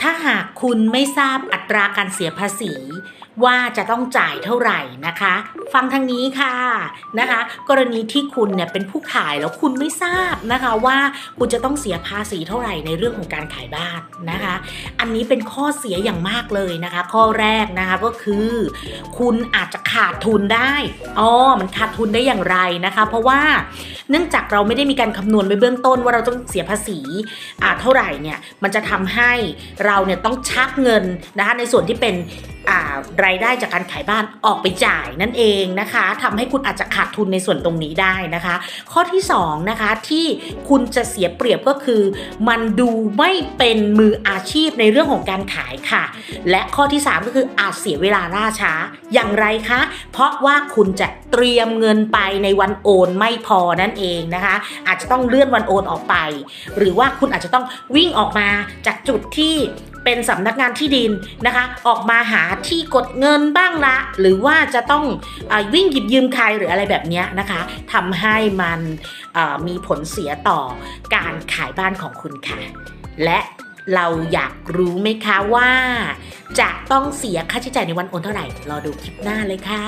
ถ้าหากคุณไม่ทราบอัตราการเสียภาษี ว่าจะต้องจ่ายเท่าไหร่นะคะ ฟังทางนี้ค่ะนะคะ กรณีที่คุณเนี่ยเป็นผู้ขายแล้วคุณไม่ทราบนะคะว่าคุณจะต้องเสียภาษีเท่าไหร่ในเรื่องของการขายบ้านนะคะ อันนี้เป็นข้อเสียอย่างมากเลยนะคะ ข้อแรกนะคะก็คือ คุณอาจจะขาดทุนได้อ๋อมันขาดทุนได้อย่างไรนะคะ เพราะว่าเนื่องจากเราไม่ได้มีการคำนวณไว้เบื้องต้นว่าเราต้องเสียภาษีอ่าเท่าไหร่เนี่ยมันจะทำให้เราเนี่ยต้องชักเงินนะคะในส่วนที่เป็นรายได้จากการขายบ้านออกไปจ่ายนั่นเองนะคะทำให้คุณอาจจะขาดทุนในส่วนตรงนี้ได้นะคะ ข้อที่สองนะคะที่คุณจะเสียเปรียบก็คือ มันดูไม่เป็นมืออาชีพในเรื่องของการขายค่ะ และข้อที่ 3 ก็คืออาจเสียเวลาล่าช้าอย่างไรคะ เพราะว่าคุณจะเตรียมเงินไปในวันโอนไม่พอนั่นเองนะคะ อาจจะต้องเลื่อนวันโอนออกไป หรือว่าคุณอาจจะต้องวิ่งออกมาจากจุดที่ เป็นสำนักงานที่ดินนะคะ ออกมาหาที่กดเงินบ้างละหรือว่าจะต้องอวิ่งหยิบยืมใครหรืออะไรแบบนี้นะคะทำให้มันมีผลเสียต่อการขายบ้านของคุณค่ะ และเราอยากรู้ไหมคะว่า จะต้องเสียค่าใช้จ่ายในวันโอนเท่าไหร่รอดูคลิปหน้าเลยค่ะ